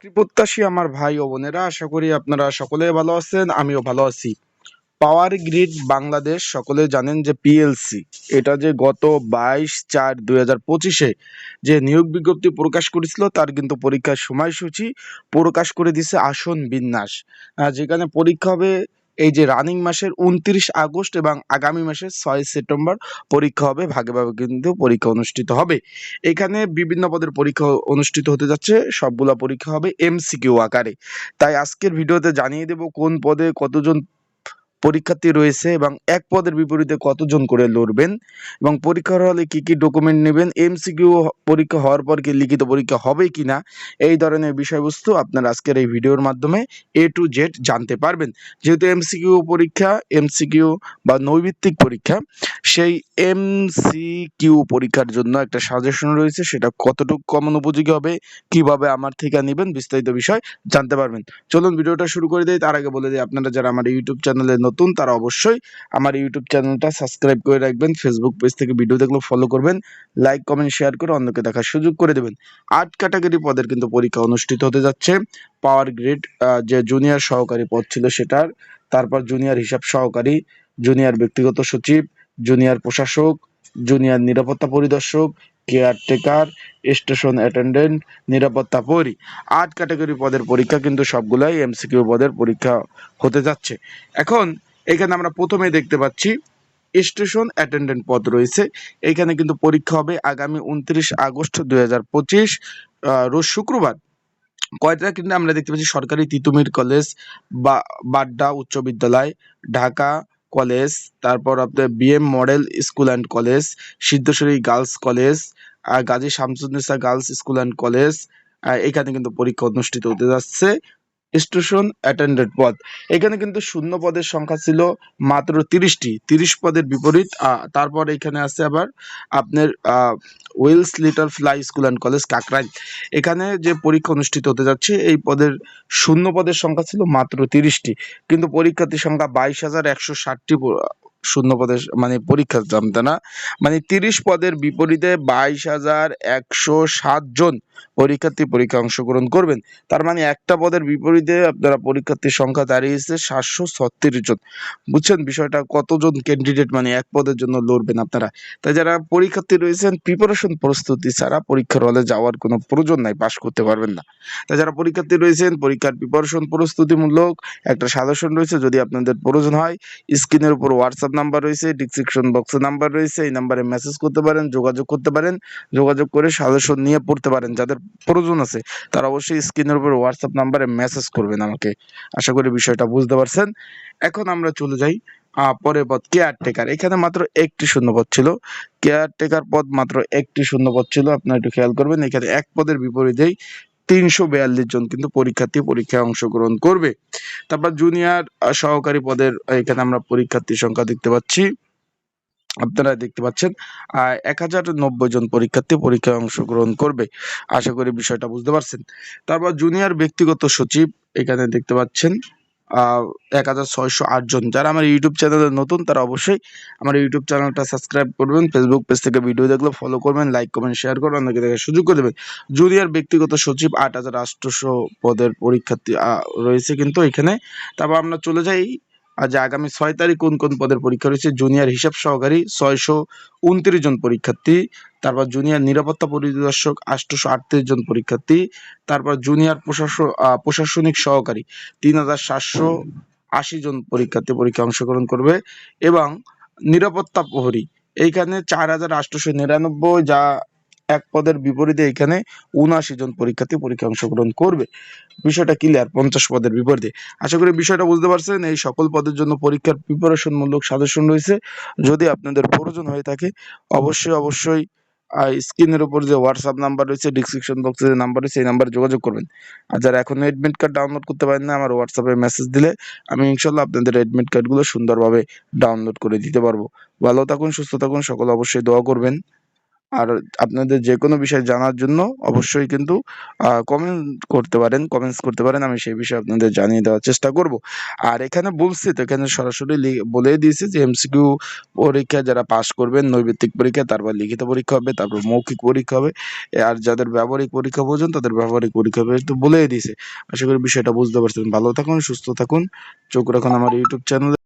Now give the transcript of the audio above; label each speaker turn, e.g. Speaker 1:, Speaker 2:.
Speaker 1: চাকরি প্রত্যাশী আমার ভাই ও বোনেরা, আশা করি আপনারা সকলে ভালো আছেন, আমিও ভালো আছি। পাওয়ার গ্রিড বাংলাদেশ, সকলে জানেন যে পিএলসি এটা যে গত বাইশ চার দুই হাজার পঁচিশে যে নিয়োগ বিজ্ঞপ্তি প্রকাশ করেছিল, তার কিন্তু পরীক্ষার সময়সূচি প্রকাশ করে দিছে আসন বিন্যাস। যেখানে পরীক্ষা হবে এই যে রানিং মাসের উনত্রিশ আগস্ট এবং আগামী মাসের ছয় সেপ্টেম্বর পরীক্ষা হবে, ভাগে ভাগে কিন্তু পরীক্ষা অনুষ্ঠিত হবে। এখানে বিভিন্ন পদের পরীক্ষা অনুষ্ঠিত হতে যাচ্ছে, সবগুলা পরীক্ষা হবে এমসিকিউ আকারে। তাই আজকের ভিডিওতে জানিয়ে দেব কোন পদে কতজন পরীক্ষার্থী রয়েছে এবং এক পদের বিপরীতে কতজন করে লড়বেন এবং পরীক্ষার হলে কি কি ডকুমেন্ট নেবেন এমসিকিউ পরীক্ষা হওয়ার পর কি লিখিত পরীক্ষা হবে কিনা, এই ধরনের বিষয়বস্তু আপনারা আজকের এই ভিডিওর মাধ্যমে এ টু জেড জানতে পারবেন। যেহেতু এমসিকিউ পরীক্ষা এমসিকিউ বা নৈভিত্তিক পরীক্ষা, সেই এমসিকিউ পরীক্ষার জন্য একটা সাজেশন রয়েছে, সেটা কতটুকু কমন উপযোগী হবে, কীভাবে আমার থেকে নেবেন, বিস্তারিত বিষয় জানতে পারবেন। চলুন ভিডিওটা শুরু করে দিই, তার আগে বলে দিই আপনারা যারা আমার ইউটিউব চ্যানেলে নতুন, তারা অবশ্যই আমার ইউটিউব চ্যানেলটা সাবস্ক্রাইব করে রাখবেন। ফেসবুক পেজ থেকে ভিডিও দেখলে ফলো করবেন। লাইক কমেন্ট শেয়ার করে অন্যকে দেখার সুযোগ করে দেবেন। আট ক্যাটাগরি পদের কিন্তু পরীক্ষা অনুষ্ঠিত হতে যাচ্ছে। পাওয়ার গ্রেড যে জুনিয়র সহকারী পদ ছিল সেটার, তারপর জুনিয়র হিসাব সহকারী জুনিয়র ব্যক্তিগত সচিব জুনিয়র প্রশাসক জুনিয়র নিরাপত্তা পরিদর্শক কেয়ারটেকার স্টেশন অ্যাটেন্ডেন্ট নিরাপত্তা পরি। আট ক্যাটাগরি পদের পরীক্ষা কিন্তু সবগুলাই এমসিকিউ পদের পরীক্ষা হতে যাচ্ছে। এখন এখানে আমরা প্রথমে দেখতে পাচ্ছি স্টেশন অ্যাটেন্ডেন্ট পদ রয়েছে। এখানে কিন্তু পরীক্ষা হবে আগামী উনত্রিশ আগস্ট দুই হাজার পঁচিশ রোজ শুক্রবার। কয়টা কিন্তু আমরা দেখতে পাচ্ছি, সরকারি তিতুমির কলেজ বা বাড্ডা উচ্চ বিদ্যালয়, ঢাকা কলেজ তারপর আপনার BM model school and college Siddheswari girls college Gazi Shamsunnesa girls school and college এখানে কিন্তু পরীক্ষা অনুষ্ঠিত হতে যাচ্ছে। স্টেশন অ্যাটেন্ডেন্ট পদ। এখানে কিন্তু শূন্য পদের সংখ্যা ছিল মাত্র তিরিশটি। তিরিশ পদের বিপরীত তারপর এখানে আছে আবার আপনার Wills little flower school and college Kakrail এখানে যে পরীক্ষা অনুষ্ঠিত হতে যাচ্ছে, এই পদের শূন্য পদের সংখ্যা ছিল মাত্র তিরিশটি। কিন্তু পরীক্ষার্থীর সংখ্যা বাইশ হাজার একশো ষাটটি শূন্য পদের মানে পরীক্ষা জানতে না? মানে তিরিশ পদের বিপরীতে বাইশ হাজার একশো ষাট জন পরীক্ষার্থী পরীক্ষা অংশগ্রহণ করবেন। তার মানে একটা পদের বিপরীতে আপনারা পরীক্ষার্থীর সংখ্যা দাঁড়িয়েছে সাতশো ছত্রিশ জন। বুঝছেন বিষয়টা? কতজন ক্যান্ডিডেট মানে এক পদের জন্য লড়বেন আপনারা? তাই যারা পরীক্ষার্থী রয়েছেন প্রিপারেশন প্রস্তুতি ছাড়া পরীক্ষার হলে যাওয়ার কোনো প্রয়োজন নাই পাশ করতে পারবেন না। তাই যারা পরীক্ষার্থী রয়েছেন, পরীক্ষার প্রিপারেশন প্রস্তুতিমূলক একটা সাজেশন রয়েছে, যদি আপনাদের প্রয়োজন হয় স্ক্রিনের উপর হোয়াটসঅ্যাপ নাম্বার রয়েছে ডিসক্রিপশন বক্সে নাম্বার রয়েছে, এই নাম্বারে মেসেজ করতে পারেন, যোগাযোগ করতে পারেন, যোগাযোগ করে সাজেশন নিয়ে পড়তে পারেন, যাদের প্রয়োজন আছে, তারা অবশ্যই স্ক্রিনের উপর হোয়াটসঅ্যাপ নাম্বারে মেসেজ করবেন আমাকে। আশা করি বিষয়টা বুঝতে পারছেন। এখন আমরা চলে যাই পরের পদ কেয়ারটেকার এখানে মাত্র একটি শূন্যপদ ছিল। কেয়ারটেকার পদ মাত্র একটি শূন্যপদ ছিল, আপনারা একটু খেয়াল করবেন, এখানে এক পদের বিপরীতেই তিনশো বিয়াল্লিশ জন কিন্তু পরীক্ষার্থী পরীক্ষায় অংশগ্রহণ করবে। তারপর জুনিয়র সহকারী পদের এখানে আমরা পরীক্ষার্থীর সংখ্যা দেখতে পাচ্ছি। আপনারা দেখতে পাচ্ছেন এক হাজার নব্বই জন পরীক্ষার্থী পরীক্ষায় অংশগ্রহণ করবে। আশা করি বিষয়টা বুঝতে পারছেন। তারপর জুনিয়র ব্যক্তিগত সচিব এখানে দেখতে পাচ্ছেন। এক হাজার ছয়শো আট জন। যারা আমার ইউটিউব চ্যানেলে নতুন, তারা অবশ্যই আমার ইউটিউব চ্যানেলটা সাবস্ক্রাইব করবেন ফেসবুক পেজ থেকে ভিডিও দেখলে ফলো করবেন লাইক করবেন শেয়ার করবেন অনেকে দেখার সুযোগ করে দেবেন। জুনিয়ার ব্যক্তিগত সচিব আট হাজার আটশোশো পদের পরীক্ষার্থী রয়েছে কিন্তু এখানে, তারপর আমরা চলে যাই আজ আগামী ছয় তারিখ কোন কোন পদের পরীক্ষা রয়েছে? জুনিয়র হিসাব সহকারী ছয়শো উনত্রিশ জন পরীক্ষার্থী, তারপর জুনিয়র নিরাপত্তা পরিদর্শক আটশোশো আটত্রিশ জন পরীক্ষার্থী, তারপর জুনিয়র প্রশাসন প্রশাসনিক সহকারী তিন হাজার সাতশো আশি জন পরীক্ষার্থী পরীক্ষা অংশগ্রহণ করবে এবং নিরাপত্তা প্রহরী। এইখানে চার হাজার আটশোশো নিরানব্বই যা এক পদের বিপরীতে এখানে উনআশি জন পরীক্ষার্থী পরীক্ষা অংশগ্রহণ করবে। বিষয়টা ক্লিয়ার পঞ্চাশ পদের বিপরীতে। আশা করি বিষয়টা বুঝতে পারছেন, এই সকল পদের জন্য পরীক্ষার প্রিপারেশন মূলক সাজেশন রয়েছে। যদি আপনাদের প্রয়োজন হয়ে থাকে, অবশ্যই অবশ্যই স্ক্রিনের উপর যে হোয়াটসঅ্যাপ নাম্বার রয়েছে ডিসক্রিপশন বক্সে যে নাম্বার রয়েছে, এই নাম্বারে যোগাযোগ করবেন। আর যারা এখনও এডমিট কার্ড ডাউনলোড করতে পারেন না, আমার হোয়াটসঅ্যাপে মেসেজ দিলে আমি ইনশাল্লাহ আপনাদের এডমিট কার্ডগুলো সুন্দরভাবে ডাউনলোড করে দিতে পারব। ভালো থাকুন, সুস্থ থাকুন, সকল অবশ্যই দোয়া করবেন। আর আপনাদের যে কোনো বিষয় জানার জন্য অবশ্যই কিন্তু কমেন্ট করতে পারেন কমেন্টস করতে পারেন, আমি সেই বিষয়ে আপনাদের জানিয়ে দেওয়ার চেষ্টা করব। আর এখানে বলছি তো, এখানে সরাসরি লি- বলেই দিয়েছে যে এমসিকিউ পরীক্ষা যারা পাশ করবেন, নৈবেত্তিক পরীক্ষা, তারপর লিখিত পরীক্ষা হবে, তারপর মৌখিক পরীক্ষা হবে আর যাদের ব্যবহারিক পরীক্ষা বোঝেন তাদের ব্যবহারিক পরীক্ষা হবে, তো বলেই দিয়েছে। আশা করি বিষয়টা বুঝতে পারছেন। ভালো থাকুন, সুস্থ থাকুন। চোখ রাখুন আমার ইউটিউব চ্যানেলে